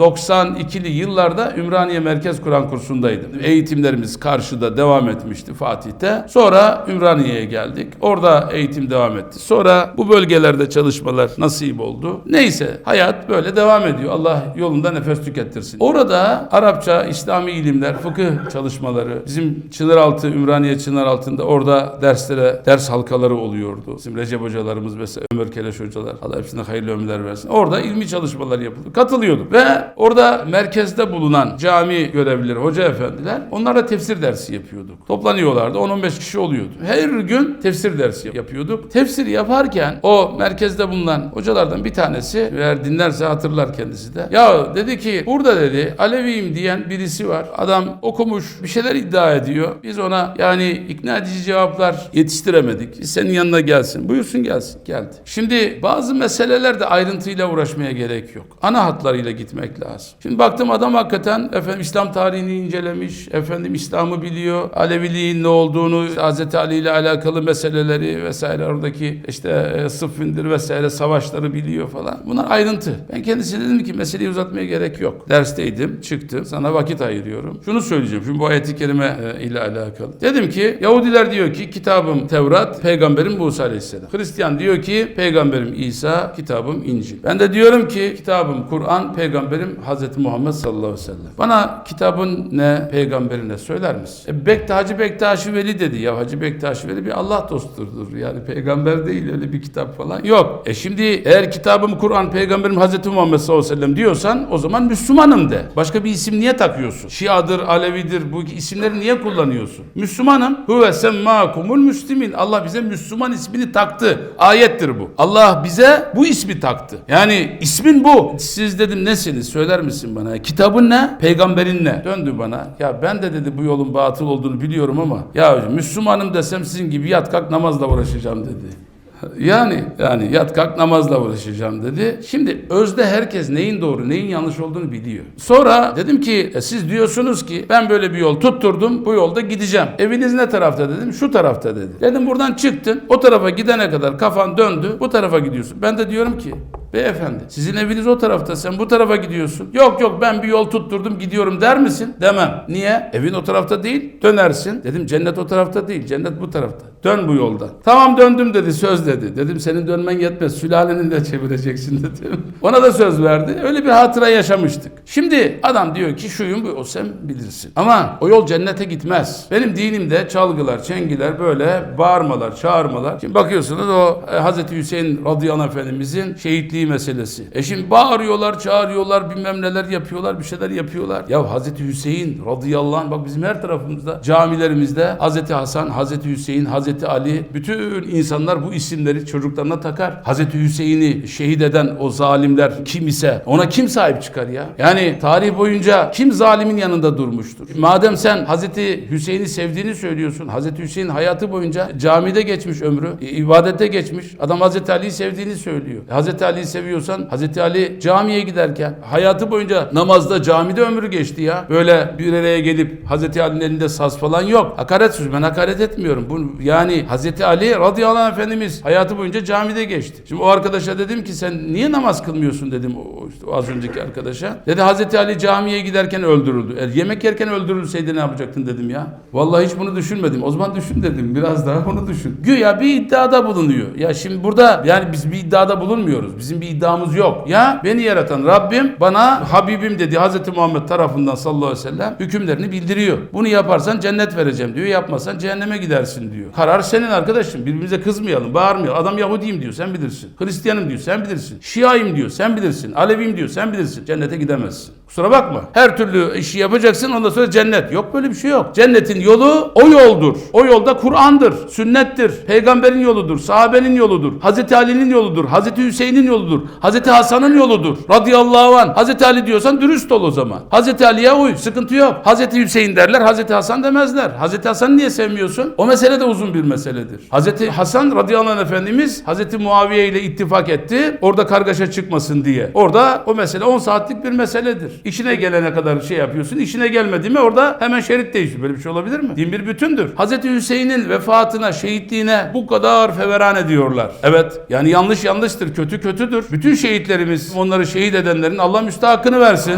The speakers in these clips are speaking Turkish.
92'li yıllarda Ümraniye Merkez Kur'an kursundaydım. Eğitimlerimiz karşıda devam etmişti Fatih'te. Sonra Ümraniye'ye geldik. Orada eğitim devam etti. Sonra bu bölgelerde çalışmalar nasip oldu. Neyse hayat böyle devam ediyor. Allah yolunda nefes tükettirsin. Orada Arapça, İslami ilimler, fıkıh çalışmaları, bizim Çınaraltı, Ümraniye Çınaraltı'nda orada derslere, ders halkaları oluyordu. Bizim Recep hocalarımız mesela Ömer Keleş hocalar. Allah hepsine hayırlı ömürler versin. Orada ilmi çalışmalar yapıldı. Katılıyordum. Ve orada merkezde bulunan cami görevlileri, hoca efendiler onlarla tefsir dersi yapıyorduk. Toplanıyorlardı. 10-15 kişi oluyordu. Her gün tefsir dersi yapıyorduk. Tefsir yaparken o merkezde bulunan hocalardan bir tanesi eğer dinlerse hatırlar kendisi de. Ya dedi ki burada dedi Aleviyim diyen birisi var. Adam okumuş bir şeyler iddia ediyor. Biz ona yani ikna edici cevaplar yetiştiremedik. Senin yanına gelsin. Buyursun gelsin. Geldi. Şimdi bazı meselelerde ayrıntıyla uğraşmaya gerek yok. Ana hatlarıyla gitmek lazım. Şimdi baktım adam hakikaten efendim İslam tarihini incelemiş. Efendim İslam'ı biliyor. Aleviliğin ne olduğunu, Hz. Ali ile alakalı meseleleri vesaire oradaki işte e, Sıffindir vesaire savaşları biliyor falan. Bunlar ayrıntı. Ben kendisine dedim ki meseleyi uzatmaya gerek yok. Dersteydim, çıktım. Sana vakit ayırıyorum. Şunu söyleyeceğim. Şimdi bu ayeti kerime e, ile alakalı. Dedim ki Yahudiler diyor ki kitabım Tevrat, peygamberim Musa aleyhisselam. Hristiyan diyor ki peygamberim İsa, kitabım İncil. Ben de diyorum ki kitabım Kur'an, peygamberim Hazreti Muhammed sallallahu aleyhi ve sellem. Bana kitabın ne, peygamberin ne söyler misin? E, Bektaşi Hacı Bektaşi Veli dedi. Ya Hacı Bektaşi Veli bir Allah dostudur. Yani peygamber değil öyle bir kitap falan. Yok. E şimdi eğer kitabım Kur'an, peygamberim Hazreti Muhammed sallallahu aleyhi ve sellem diyorsan o zaman Müslümanım de. Başka bir isim niye takıyorsun? Şiadır, Alevidir bu isimleri niye kullanıyorsun? Müslümanım. Huve semmakumul müslimin. Allah bize Müslüman ismini taktı. Ayettir bu. Allah bize bu ismi taktı. Yani ismin bu. Siz dedim nesiniz? Söyler misin bana? Kitabın ne? Peygamberin ne? Döndü bana. Ya ben de dedi bu yolun batıl olduğunu biliyorum ama ya Müslümanım desem sizin gibi yat kalk namazla uğraşacağım dedi. Yani yani yat kalk namazla uğraşacağım dedi. Şimdi özde herkes neyin doğru neyin yanlış olduğunu biliyor. Sonra dedim ki e, siz diyorsunuz ki ben böyle bir yol tutturdum bu yolda gideceğim. Eviniz ne tarafta dedim şu tarafta dedi. Dedim buradan çıktın o tarafa gidene kadar kafan döndü bu tarafa gidiyorsun. Ben de diyorum ki Beyefendi sizin eviniz o tarafta sen bu tarafa gidiyorsun. Yok yok ben bir yol tutturdum gidiyorum der misin? Demem. Niye? Evin o tarafta değil dönersin. Dedim cennet o tarafta değil cennet bu tarafta. Dön bu yoldan. Tamam döndüm dedi söz dedi. Dedim senin dönmen yetmez sülaleni de çevireceksin dedim. Ona da söz verdi. Öyle bir hatıra yaşamıştık. Şimdi adam diyor ki şuyum bu o sen bilirsin. Ama o yol cennete gitmez. Benim dinimde çalgılar, çengiler böyle bağırmalar, çağırmalar. Şimdi bakıyorsunuz o e, Hazreti Hüseyin radıyallahu anh efendimizin şehitliği meselesi. E şimdi bağırıyorlar, çağırıyorlar, bilmem neler yapıyorlar, bir şeyler yapıyorlar. Ya Hazreti Hüseyin radıyallahu anh bak bizim her tarafımızda camilerimizde Hazreti Hasan, Hazreti Hüseyin, Hazreti Ali bütün insanlar bu isimleri çocuklarına takar. Hazreti Hüseyin'i şehit eden o zalimler kim ise ona kim sahip çıkar ya? Yani tarih boyunca kim zalimin yanında durmuştur? Madem sen Hazreti Hüseyin'i sevdiğini söylüyorsun. Hazreti Hüseyin hayatı boyunca camide geçmiş ömrü, i- ibadette geçmiş. Adam Hazreti Ali'yi sevdiğini söylüyor. Hazreti Ali'yi seviyorsan Hazreti Ali camiye giderken hayatı boyunca namazda camide ömrü geçti ya. Böyle bir araya gelip Hazreti Ali'nin elinde saz falan yok. Hakaret söz. Ben hakaret etmiyorum. Bu yani Hazreti Ali radıyallahu anh efendimiz hayatı boyunca camide geçti. Şimdi o arkadaşa dedim ki sen niye namaz kılmıyorsun dedim o, işte o az önceki arkadaşa. Dedi Hazreti Ali camiye giderken öldürüldü. E, yemek yerken öldürülseydi ne yapacaktın dedim ya. Vallahi hiç bunu düşünmedim. O zaman düşün dedim. Biraz daha onu düşün. Güya bir iddiada bulunuyor. Ya şimdi burada yani biz bir iddiada bulunmuyoruz. Bizim bir iddiamız yok. Ya beni yaratan Rabbim bana Habibim dedi Hazreti Muhammed tarafından sallallahu aleyhi ve sellem hükümlerini bildiriyor. Bunu yaparsan cennet vereceğim diyor. Yapmazsan cehenneme gidersin diyor. Karar senin arkadaşım. Birbirimize kızmayalım, bağırmayalım. Adam Yahudiyim diyor, sen bilirsin. Hristiyanım diyor, sen bilirsin. Şiayım diyor, sen bilirsin. Aleviyim diyor, sen bilirsin. Cennete gidemezsin. Kusura bakma. Her türlü işi yapacaksın ondan sonra cennet. Yok böyle bir şey yok. Cennetin yolu o yoldur. O yolda Kur'an'dır, sünnettir. Peygamberin yoludur, sahabenin yoludur. Hazreti Ali'nin yoludur, Hazreti Hüseyin'in yoludur. Hazreti Hasan'ın yoludur. Radıyallahu an. Hazreti Ali diyorsan dürüst ol o zaman. Hazreti Ali'ye uy, sıkıntı yok. Hazreti Hüseyin derler, Hazreti Hasan demezler. Hazreti Hasan'ı niye sevmiyorsun? O mesele de uzun bir meseledir. Hazreti Hasan radıyallahu anh efendimiz Hazreti Muaviye ile ittifak etti. Orada kargaşa çıkmasın diye. Orada o mesele 10 saatlik bir mesele öyledir. İşine gelene kadar şey yapıyorsun. işine gelmedi mi orada hemen şerit değişiyor. Böyle bir şey olabilir mi? Din bir bütündür. Hazreti Hüseyin'in vefatına, şehitliğine bu kadar feveran ediyorlar. Evet. Yani yanlış yanlıştır. Kötü kötüdür. Bütün şehitlerimiz, onları şehit edenlerin Allah müstahakını versin.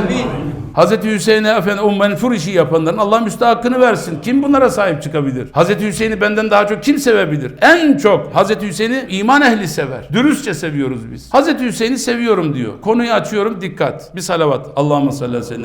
Hazreti Hüseyin'e efendim o menfur işi yapanların Allah müstahakını versin. Kim bunlara sahip çıkabilir? Hazreti Hüseyin'i benden daha çok kim sevebilir? En çok Hazreti Hüseyin'i iman ehli sever. Dürüstçe seviyoruz biz. Hazreti Hüseyin'i seviyorum diyor. Konuyu açıyorum dikkat. Bir salavat. Allahümme salli aleyhi ve sellem.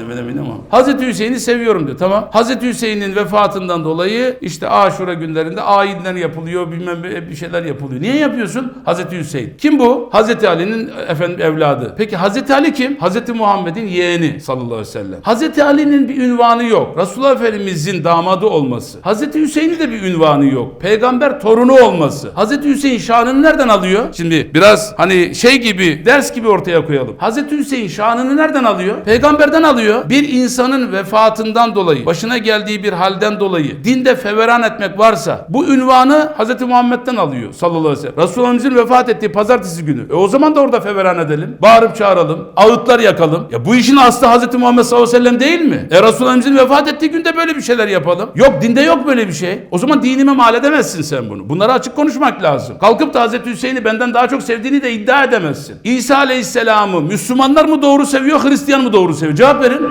Hazreti Hüseyin'i seviyorum diyor. Tamam. Hazreti Hüseyin'in vefatından dolayı işte Aşura günlerinde ayinler yapılıyor. Bilmem bir şeyler yapılıyor. Niye yapıyorsun? Hazreti Hüseyin. Kim bu? Hazreti Ali'nin efendim evladı. Peki Hazreti Ali kim? Hazreti Muhammed'in yeğeni sallallahu aleyhi ve sellem. Hazreti Ali'nin bir ünvanı yok. Resulullah Efendimizin damadı olması. Hazreti Hüseyin'in de bir ünvanı yok. Peygamber torunu olması. Hazreti Hüseyin şanını nereden alıyor? Şimdi biraz hani şey gibi ders gibi ortaya koyalım. Hazreti Hüseyin şanını nereden alıyor? Peygamberden alıyor. Bir insanın vefatından dolayı, başına geldiği bir halden dolayı dinde feveran etmek varsa bu ünvanı Hazreti Muhammed'den alıyor sallallahu aleyhi ve sellem. Resulullah'ımızın vefat ettiği pazartesi günü. E o zaman da orada feveran edelim. Bağırıp çağıralım. Ağıtlar yakalım. Ya bu işin aslı Hazreti Muhammed sallallahu aleyhi ve sellem değil mi? E Resulullah'ımızın vefat ettiği günde böyle bir şeyler yapalım. Yok dinde yok böyle bir şey. O zaman dinime mal edemezsin sen bunu. Bunları açık konuşmak lazım. Kalkıp da Hazreti Hüseyin'i benden daha çok sevdiğini de iddia edemezsin. İsa aleyhisselamı Müslümanlar mı doğru seviyor, Hristiyan mı doğru seviyor? Cevap verin.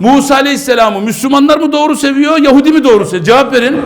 Musa Aleyhisselam'ı Müslümanlar mı doğru seviyor, Yahudi mi doğru seviyor? Cevap verin.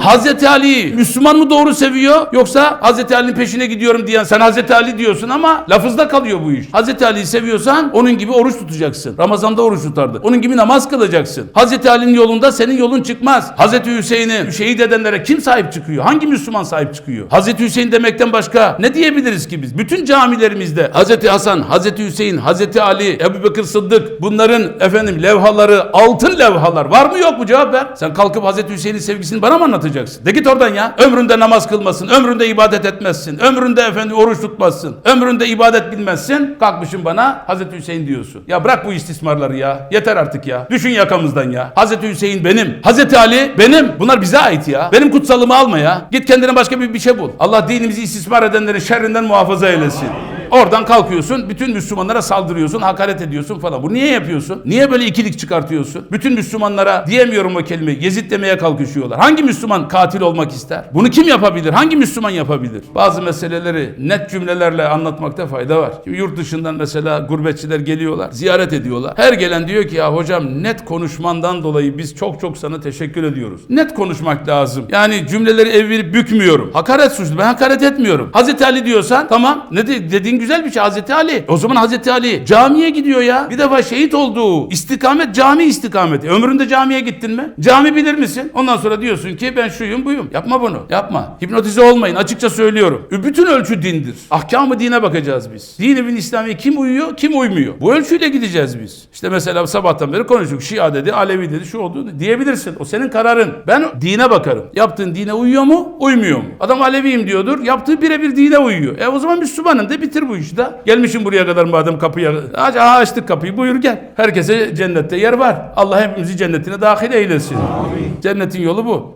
Hazreti Ali Müslüman mı doğru seviyor yoksa Hazreti Ali'nin peşine gidiyorum diyen sen Hazreti Ali diyorsun ama lafızda kalıyor bu iş. Hazreti Ali'yi seviyorsan onun gibi oruç tutacaksın. Ramazanda oruç tutardı. Onun gibi namaz kılacaksın. Hazreti Ali'nin yolunda senin yolun çıkmaz. Hazreti Hüseyin'i şehit edenlere kim sahip çıkıyor? Hangi Müslüman sahip çıkıyor? Hazreti Hüseyin demekten başka ne diyebiliriz ki biz? Bütün camilerimizde Hazreti Hasan, Hazreti Hüseyin, Hazreti Ali, Ebu Bekir Sıddık bunların efendim levhaları altın levhalar var mı yok mu cevap ver. Sen kalkıp Hazreti Hüseyin'in sevgisini bana mı anlatacaksın? De git oradan ya. Ömründe namaz kılmasın, ömründe ibadet etmezsin, ömründe efendim oruç tutmazsın, ömründe ibadet bilmezsin. Kalkmışsın bana Hazreti Hüseyin diyorsun. Ya bırak bu istismarları ya. Yeter artık ya. Düşün yakamızdan ya. Hazreti Hüseyin benim. Hazreti Ali benim. Bunlar bize ait ya. Benim kutsalımı alma ya. Git kendine başka bir, bir şey bul. Allah dinimizi istismar edenlerin şerrinden muhafaza eylesin. Oradan kalkıyorsun, bütün Müslümanlara saldırıyorsun, hakaret ediyorsun falan. Bu niye yapıyorsun? Niye böyle ikilik çıkartıyorsun? Bütün Müslümanlara diyemiyorum o kelimeyi, Yezid demeye kalkışıyorlar. Hangi Müslüman katil olmak ister? Bunu kim yapabilir? Hangi Müslüman yapabilir? Bazı meseleleri net cümlelerle anlatmakta fayda var. Şimdi yurt dışından mesela gurbetçiler geliyorlar, ziyaret ediyorlar. Her gelen diyor ki ya hocam net konuşmandan dolayı biz çok çok sana teşekkür ediyoruz. Net konuşmak lazım. Yani cümleleri evirip bükmüyorum. Hakaret suçlu. Ben hakaret etmiyorum. Hazreti Ali diyorsan tamam. Ne de, dediğin güzel bir şey Hazreti Ali. O zaman Hazreti Ali camiye gidiyor ya. Bir defa şehit olduğu istikamet cami istikameti. Ömründe camiye gittin mi? Cami bilir misin? Ondan sonra diyorsun ki ben şuyum buyum. Yapma bunu. Yapma. Hipnotize olmayın. Açıkça söylüyorum. Bütün ölçü dindir. Ahkamı dine bakacağız biz. Dini bin İslamiye kim uyuyor, kim uymuyor. Bu ölçüyle gideceğiz biz. İşte mesela sabahtan beri konuştuk. Şia dedi, Alevi dedi, şu oldu diyebilirsin. O senin kararın. Ben dine bakarım. Yaptığın dine uyuyor mu, uymuyor mu? Adam Aleviyim diyordur. Yaptığı birebir dine uyuyor. E o zaman Müslümanım de bitir bu işi de. Gelmişim buraya kadar madem kapıya. Aç, aha açtık kapıyı buyur gel. Herkese cennette yer var. Allah hepimizi cennetine dahil eylesin. Cennetin yolu bu.